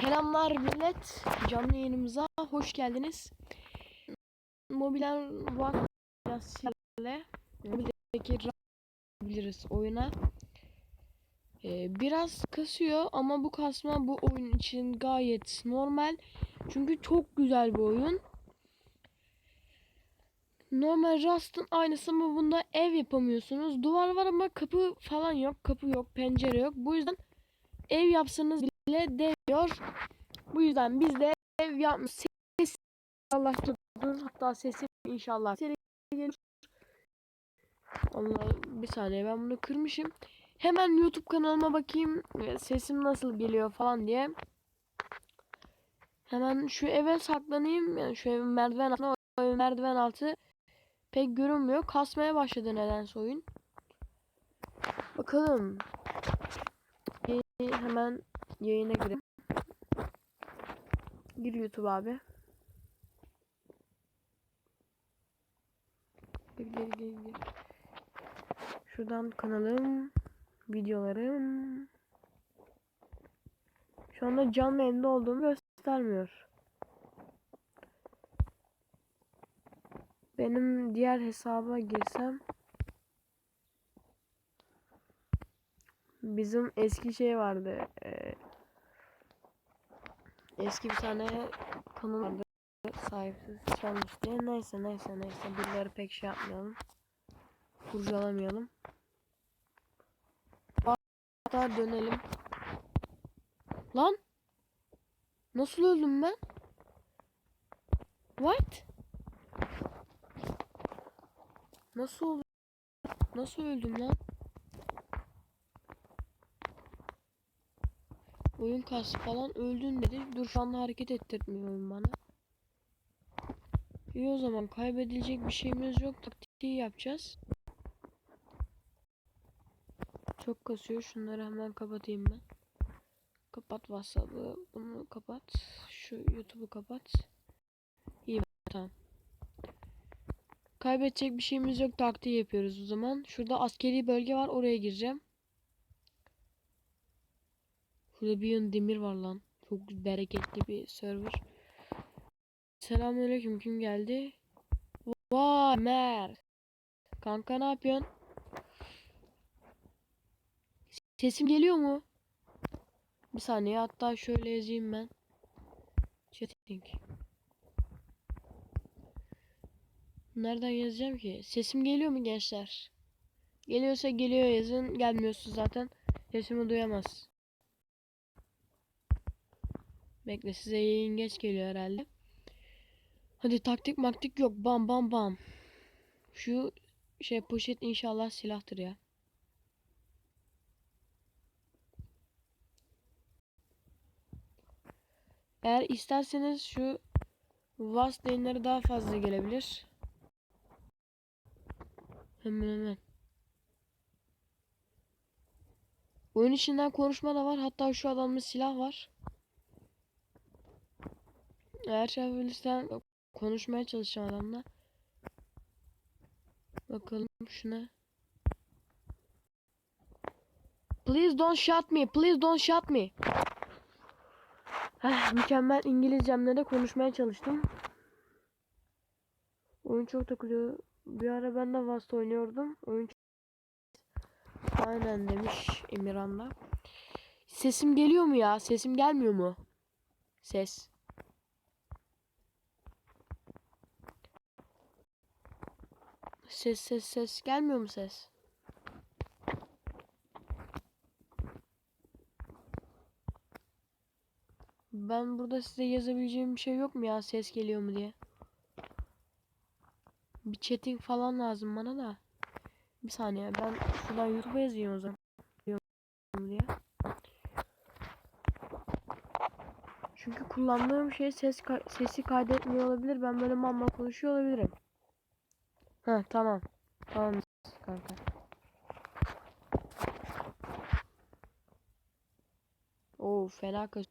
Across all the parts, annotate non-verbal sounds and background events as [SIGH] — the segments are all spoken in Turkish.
Selamlar millet. Canlı yayınımıza hoş geldiniz. Mobilen vaktiyle mobildeki biliriz oyuna. Ee, biraz kasıyor ama bu kasma bu oyun için gayet normal. Çünkü çok güzel bir oyun. Normal Rust'ın aynısı ama bunda ev yapamıyorsunuz. Duvar var ama kapı falan yok. Kapı yok, pencere yok. Bu yüzden ev yapsanız bile değiyor. Bu yüzden biz de ev yapmış. Ses Allah dur. Hatta sesim inşallah. Allah bir saniye ben bunu kırmışım. Hemen YouTube kanalıma bakayım e, sesim nasıl geliyor falan diye. Hemen şu eve saklanayım. Yani şu evin merdiven altına o evin merdiven altı pek görünmüyor. Kasmaya başladı nedense oyun. Bakalım. Bir hemen yayına girelim. Gir YouTube abi. Gir gir gir gir. Şuradan kanalım, videolarım. Şu anda canlı yayında olduğumu göstermiyor. Benim diğer hesaba girsem bizim eski şey vardı. Ee, eski bir tane vardı. Sahipsiz çalmış diye. Neyse neyse neyse. Birileri pek şey yapmayalım. Kurcalamayalım. Hatta dönelim. Lan! Nasıl öldüm ben? What? Nasıl oldu? Nasıl öldüm lan? Oyun kastı falan öldün dedi. Dur şu anda hareket ettirtmiyor oyun bana. İyi o zaman kaybedilecek bir şeyimiz yok. Taktiği yapacağız. Çok kasıyor. Şunları hemen kapatayım ben. Kapat WhatsApp'ı. Bunu kapat. Şu YouTube'u kapat. İyi tamam. Kaybedecek bir şeyimiz yok. Taktiği yapıyoruz o zaman. Şurada askeri bölge var. Oraya gireceğim. Şurada bir yön demir var lan. Çok bereketli bir server. Selamünaleyküm. Kim geldi? Vay Mer. Kanka ne yapıyorsun? Sesim geliyor mu? Bir saniye hatta şöyle yazayım ben. Chatting. Nereden yazacağım ki? Sesim geliyor mu gençler? Geliyorsa geliyor yazın. Gelmiyorsa zaten sesimi duyamaz. Bekle size yayın geç geliyor herhalde. Hadi taktik maktik yok. Bam bam bam. Şu şey poşet inşallah silahtır ya. Eğer isterseniz şu Vast yayınları daha fazla gelebilir. Hemen hemen. Oyun içinden konuşma da var. Hatta şu adamda silah var. Eğer yapabilirsen konuşmaya çalışacağım adamla. Bakalım şuna. Please don't shot me. Please don't shot me. Heh, mükemmel İngilizcemle de konuşmaya çalıştım. Oyun çok takılıyor. Bir ara ben de Vast oynuyordum. Oyun Aynen demiş Emirhan'da. Sesim geliyor mu ya? Sesim gelmiyor mu? Ses. Ses ses ses gelmiyor mu ses? Ben burada size yazabileceğim bir şey yok mu ya ses geliyor mu diye. Bir chatting falan lazım bana da. Bir saniye ben şuradan YouTube'a yazayım o zaman. Diye. Çünkü kullandığım şey ses ka sesi kaydetmiyor olabilir. Ben böyle mamma konuşuyor olabilirim. Ha tamam. Tamam kanka. Oo fena kas.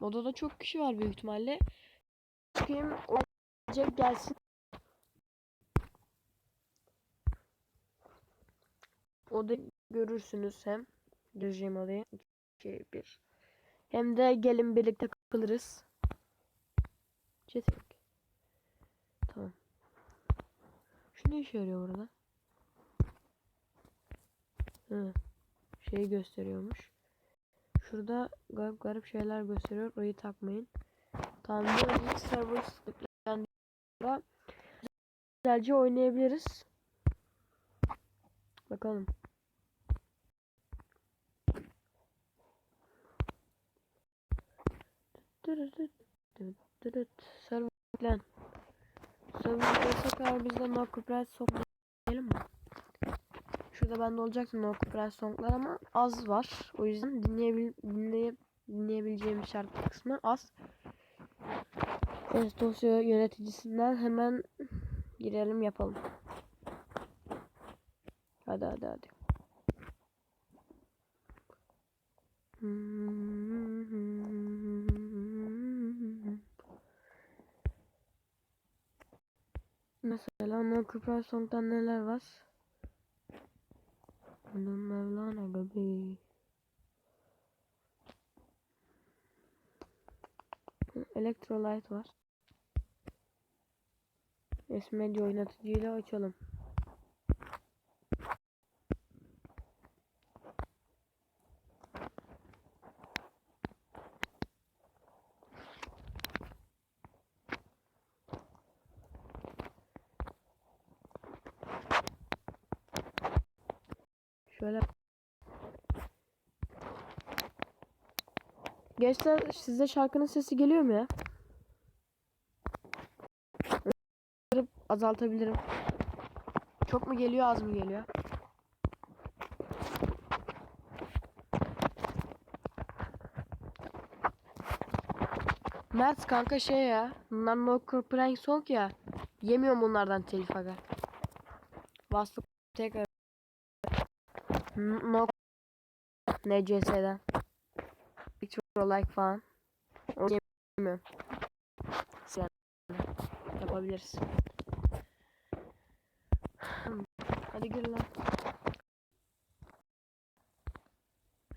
Odada çok kişi var büyük ihtimalle. Çıkayım o gelsin. O da görürsünüz hem. Gireceğim odaya. 2 1 Hem de gelin birlikte takılırız. Jetpack. Tamam. Şu ne işe yarıyor burada? Hı. Şeyi gösteriyormuş. Şurada garip garip şeyler gösteriyor. Orayı takmayın. Tamam. Böylelikle server sıklıklarında güzelce oynayabiliriz. Bakalım. Server plan. Server destekler bizde no copyright sokmayalım mı? Şurada bende olacaktı no copyright songlar ama az var. O yüzden dinleyebil dinleye dinleyebileceğim şarkı kısmı az. Evet dosya yöneticisinden hemen girelim yapalım. Hadi hadi hadi. Mesela Song'dan neler var? Onun Mevlana gibi. Electrolyte var. S-Media oynatıcıyla açalım. Şöyle Gençler size şarkının sesi geliyor mu ya? Azaltabilirim. Çok mu geliyor az mı geliyor? Mert kanka şey ya. Bunlar no copyright song ya. Yemiyorum bunlardan telif aga. Bastım tekrar. No NCS'den. Picture like falan. Onu yemiyorum. Yani yapabiliriz. Hadi gir lan.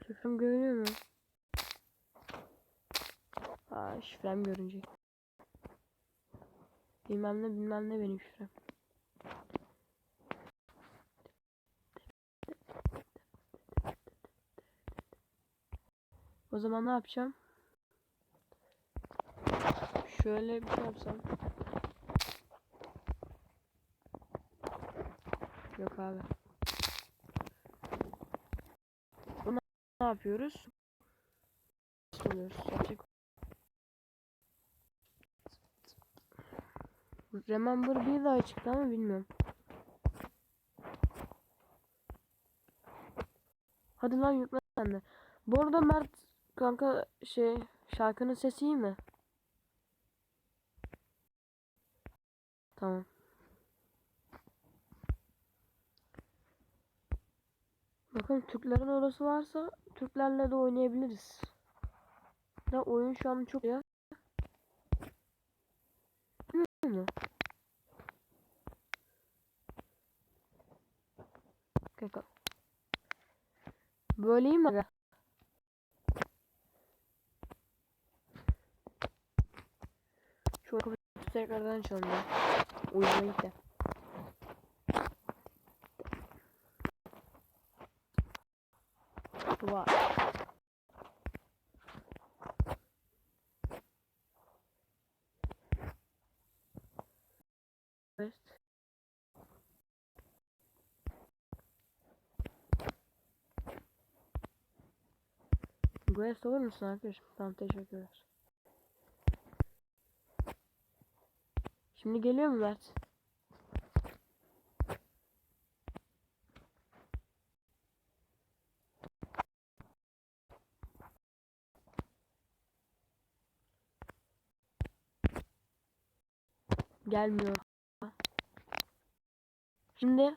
Şifrem görünüyor mu? Aa şifrem görünecek. Bilmem ne bilmem ne benim şifrem. O zaman ne yapacağım? Şöyle bir şey yapsam. Yok abi. Bunu ne yapıyoruz? Yapacak. Remember bir daha çıktı ama bilmiyorum. Hadi lan yükle sen de. Bu arada Mert kanka şey şarkının sesi iyi mi? Tamam. Bakın Türklerin orası varsa Türklerle de oynayabiliriz. Ya oyun şu an çok ya. Mi? Kaka. Böyleyim mi? Tekrardan açalım ya. Uyumaya gitti. Vay. Evet. Guest olur musun arkadaşım? Tamam teşekkürler. Şimdi geliyor mu Mert? Gelmiyor. Şimdi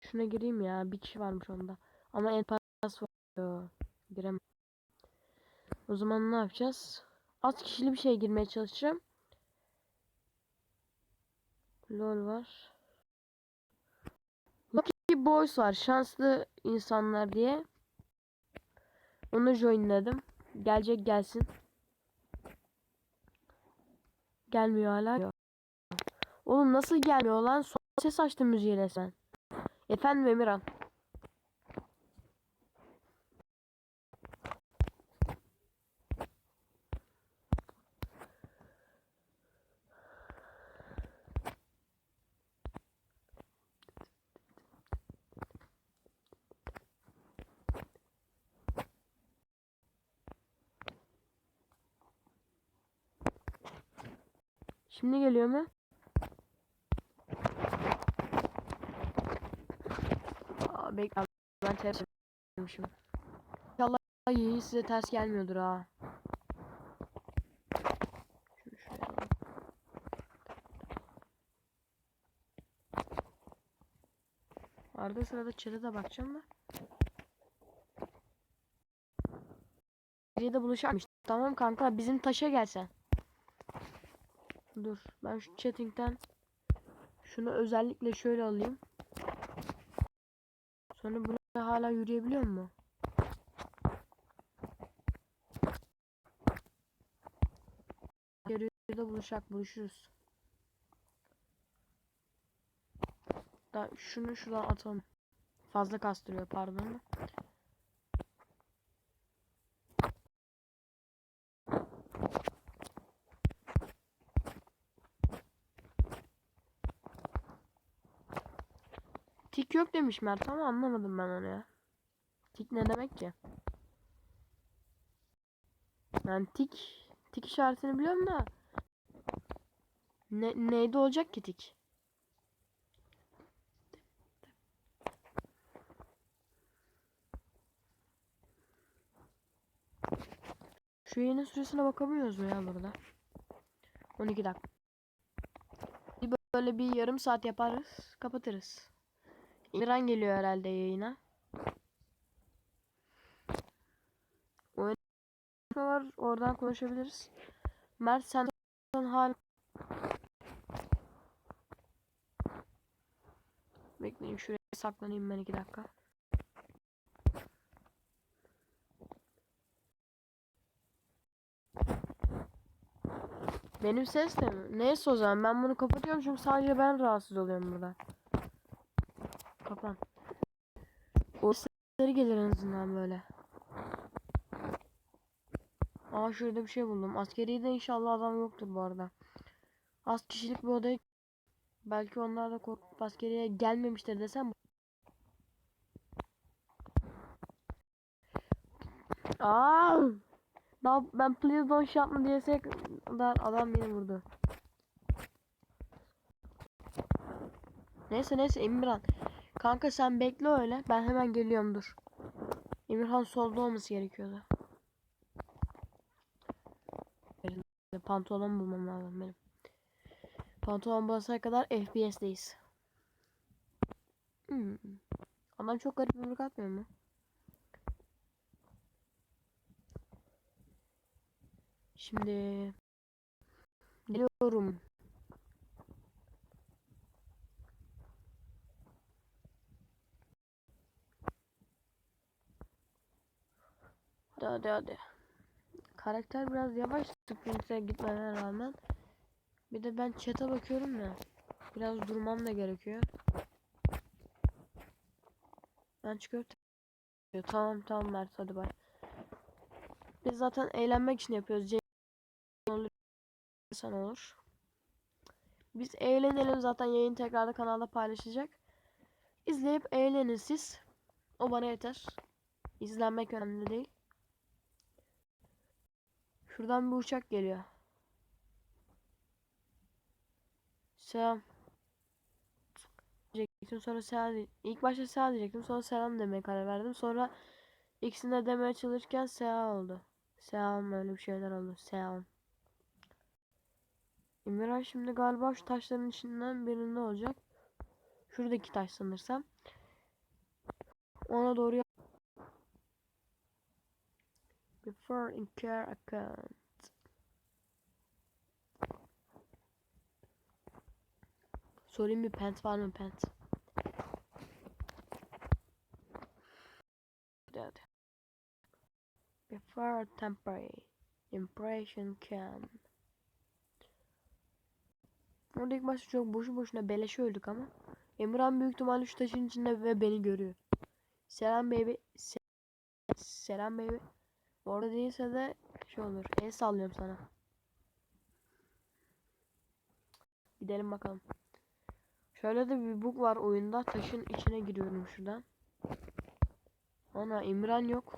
Şuna gireyim ya. Bir kişi varmış onda. Ama en. Yo, Giremem. O zaman ne yapacağız? Az kişili bir şey girmeye çalışacağım. LOL var. Boys var. Şanslı insanlar diye. Onu joinledim. Gelecek gelsin. Gelmiyor hala. Oğlum nasıl gelmiyor lan? Son ses açtım müziği resmen. Efendim Emirhan. Şimdi geliyor mu? Aa, bekle ben ters yapmışım. İnşallah iyi size ters gelmiyordur ha. Arada sırada chat'e de bakacağım da. Biri de buluşakmış. Tamam kanka bizim taşa gelsen. Dur ben şu chatting'den şunu özellikle şöyle alayım. Sonra bunu hala yürüyebiliyor mu? Yarıda buluşak buluşuruz. Da şunu şuradan atalım. Fazla kastırıyor pardon. Tik yok demiş Mert ama anlamadım ben onu ya. Tik ne demek ki? Ben tik tik işaretini biliyorum da ne neyde olacak ki tik? Şu yayının süresine bakamıyoruz mu ya burada? 12 dakika. Böyle bir yarım saat yaparız, kapatırız. İmran geliyor herhalde yayına. Oyun var, oradan konuşabiliriz. Mert sen hal Bekleyin şuraya saklanayım ben iki dakika. Benim ses de mi? Neyse o zaman ben bunu kapatıyorum çünkü sadece ben rahatsız oluyorum burada. Kapan. O sesleri gelir en azından böyle. Aa şurada bir şey buldum. Askeri de inşallah adam yoktur bu arada. Az kişilik bir odaya belki onlar da korkup askeriye gelmemiştir desem. Aa! Ben please don't shot mı diyesek adam beni vurdu. Neyse neyse Emirhan. Kanka sen bekle öyle. Ben hemen geliyorum dur. Emirhan solda olması gerekiyordu. Pantolon bulmam lazım benim. Pantolon basana kadar FPS'deyiz. Hmm. Adam çok garip yumruk atmıyor mu? Şimdi geliyorum. Hadi hadi hadi. Karakter biraz yavaş sprint'e gitmene rağmen. Bir de ben chat'e bakıyorum ya. Biraz durmam da gerekiyor. Ben çıkıyorum. Tamam tamam Mert hadi bay. Biz zaten eğlenmek için yapıyoruz. olur sen olur. Biz eğlenelim zaten yayın tekrarda kanalda paylaşacak. İzleyip eğlenin siz. O bana yeter. İzlenmek önemli değil. Şuradan bir uçak geliyor. Selam. Diyecektim sonra selam İlk başta selam diyecektim sonra selam demeye karar verdim. Sonra ikisini de demeye çalışırken selam oldu. Selam öyle bir şeyler oldu. Selam. İmran şimdi galiba şu taşların içinden birinde olacak. Şuradaki taş sanırsam. Ona doğru the foreign care account. Sorayım bir pent var mı pent? Dead. Before temporary impression can. Orada ilk başta çok boşu boşuna beleşe öldük ama. Emirhan büyük ihtimalle şu taşın içinde ve beni görüyor. Selam baby. Selam baby. Orada değilse de şey olur. El sallıyorum sana. Gidelim bakalım. Şöyle de bir bug var oyunda. Taşın içine giriyorum şuradan. Ana İmran yok.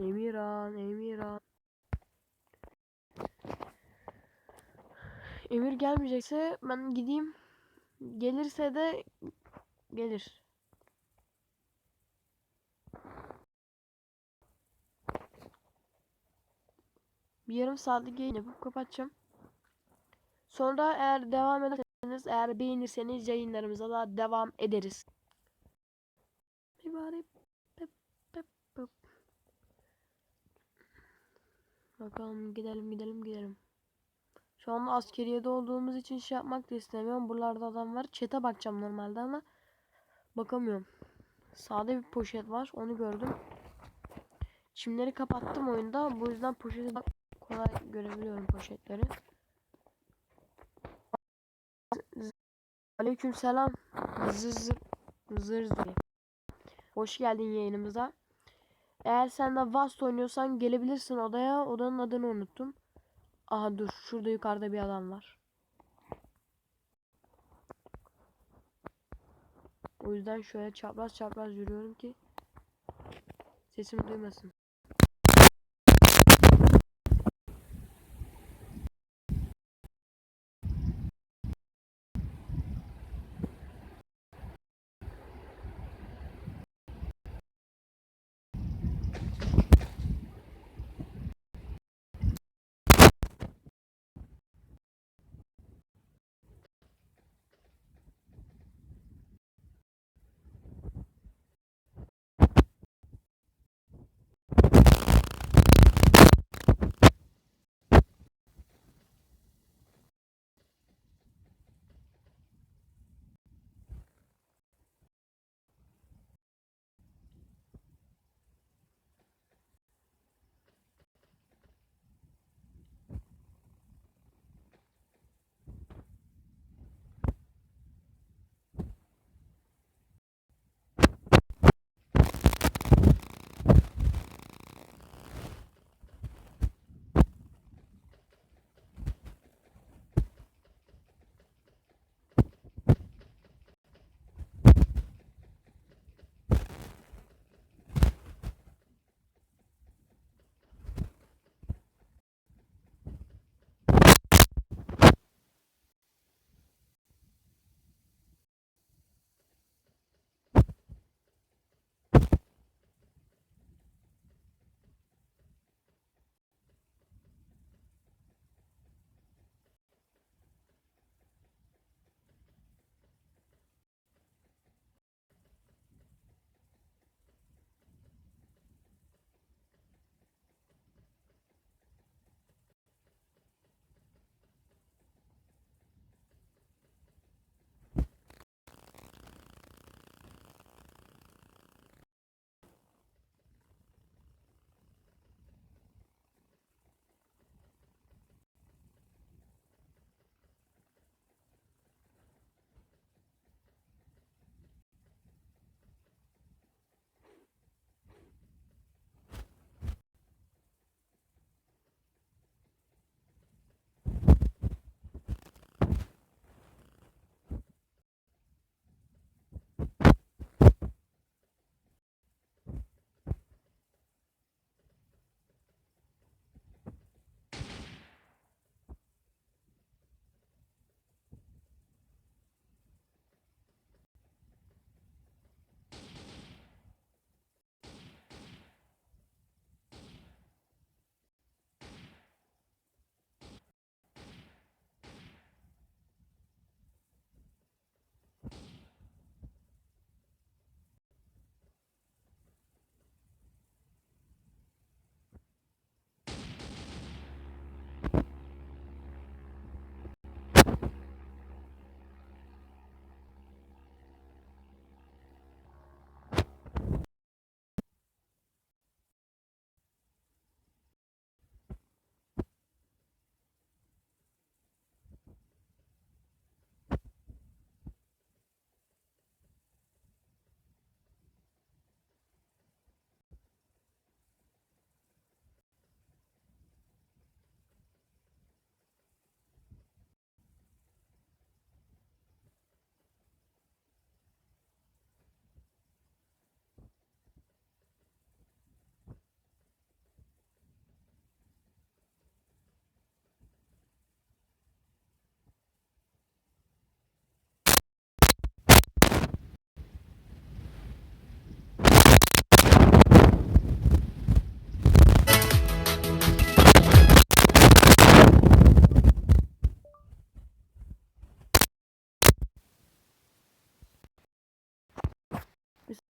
Emirhan, Emirhan. Emir gelmeyecekse ben gideyim. Gelirse de gelir. Bir yarım saatlik yayın yapıp kapatacağım. Sonra eğer devam ederseniz, eğer beğenirseniz yayınlarımıza da devam ederiz. Bakalım gidelim gidelim gidelim. Şu anda askeriyede olduğumuz için şey yapmak da istemiyorum. Buralarda adam var. Çete bakacağım normalde ama bakamıyorum. Sağda bir poşet var. Onu gördüm. Çimleri kapattım oyunda. Bu yüzden poşeti kolay görebiliyorum poşetleri. Aleyküm selam. Zır zır zır zır. Hoş geldin yayınımıza. Eğer sen de Vast oynuyorsan gelebilirsin odaya. Odanın adını unuttum. Aha dur. Şurada yukarıda bir adam var. O yüzden şöyle çapraz çapraz yürüyorum ki sesimi duymasın.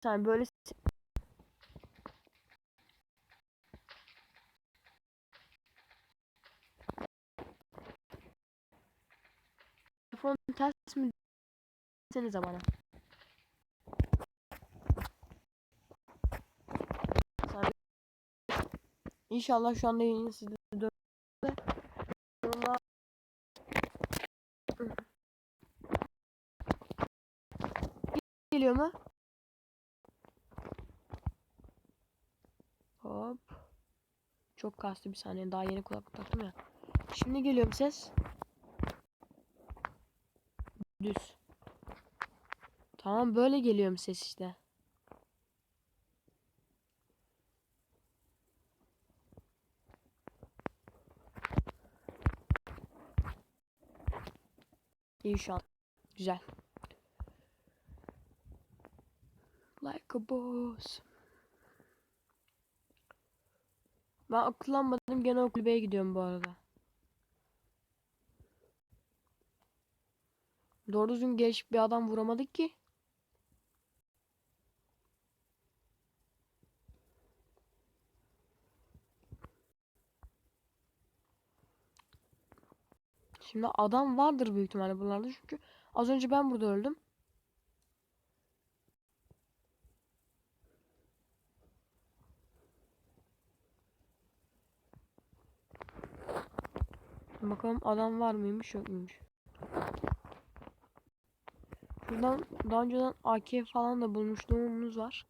Saniye böyle Telefon ters mi desenize bana. İnşallah şu anda yayın sizde dön- Yorumlar- Geliyor mu? Hop. Çok kastı bir saniye. Daha yeni kulaklık taktım ya. Şimdi geliyor mu ses? Düz. Tamam böyle geliyor mu ses işte. İyi şu an. Güzel. Like a boss. Ben akıllanmadım gene o kulübeye gidiyorum bu arada. Doğru düzgün gelişik bir adam vuramadık ki. Şimdi adam vardır büyük ihtimalle buralarda çünkü az önce ben burada öldüm. Bakalım adam var mıymış yok muymuş. Şuradan daha önceden AK falan da bulmuşluğumuz var.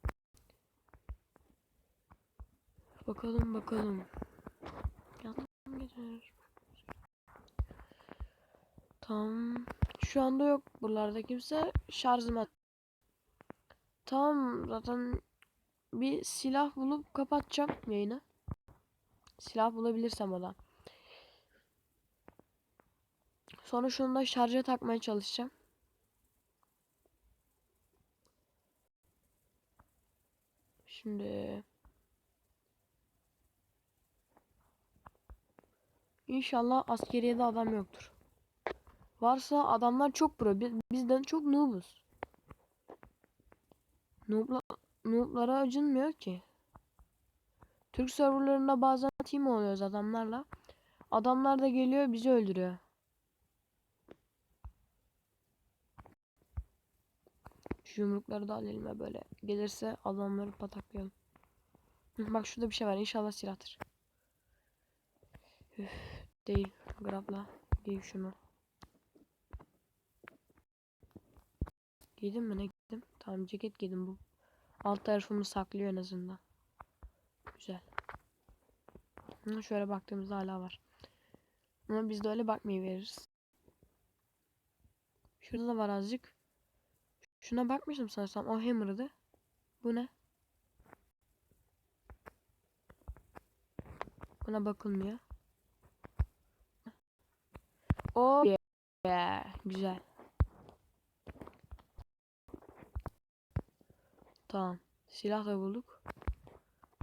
Bakalım bakalım. Tamam. Şu anda yok buralarda kimse. Şarjım at. Tamam zaten bir silah bulup kapatacağım yayını. Silah bulabilirsem o da. Sonra şunu da şarja takmaya çalışacağım. Şimdi İnşallah askeriyede adam yoktur. Varsa adamlar çok pro. Biz, bizden çok noobuz. Noobla, nooblara acınmıyor ki. Türk serverlarında bazen team oluyoruz adamlarla. Adamlar da geliyor bizi öldürüyor. Şu yumrukları da al elime böyle. Gelirse adamları pataklayalım. Bak şurada bir şey var. İnşallah silahtır. Üf, değil. Grabla. Giy şunu. Giydim mi ne giydim? Tamam ceket giydim bu. Alt tarafımı saklıyor en azından. Güzel. Şöyle baktığımızda hala var. Ama biz de öyle bakmayı veririz. Şurada da var azıcık. Şuna bakmıştım sanırsam. O hammer'dı. Bu ne? Buna bakılmıyor. O yeah. Güzel. Tamam. Silah da bulduk.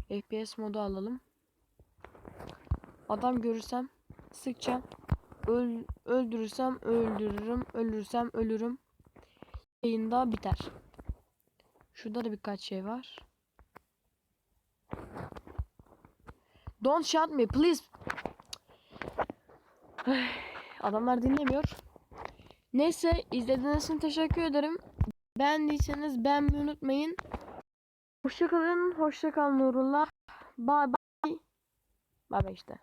FPS modu alalım. Adam görürsem sıkacağım. Öl öldürürsem öldürürüm. Ölürsem ölürüm. Yayında biter. Şurada da birkaç şey var. Don't shoot me please. [SIGHS] Adamlar dinlemiyor. Neyse izlediğiniz için teşekkür ederim. Beğendiyseniz beğenmeyi unutmayın. Hoşçakalın. Hoşçakal Nurullah. Bye bye. Bye bye işte.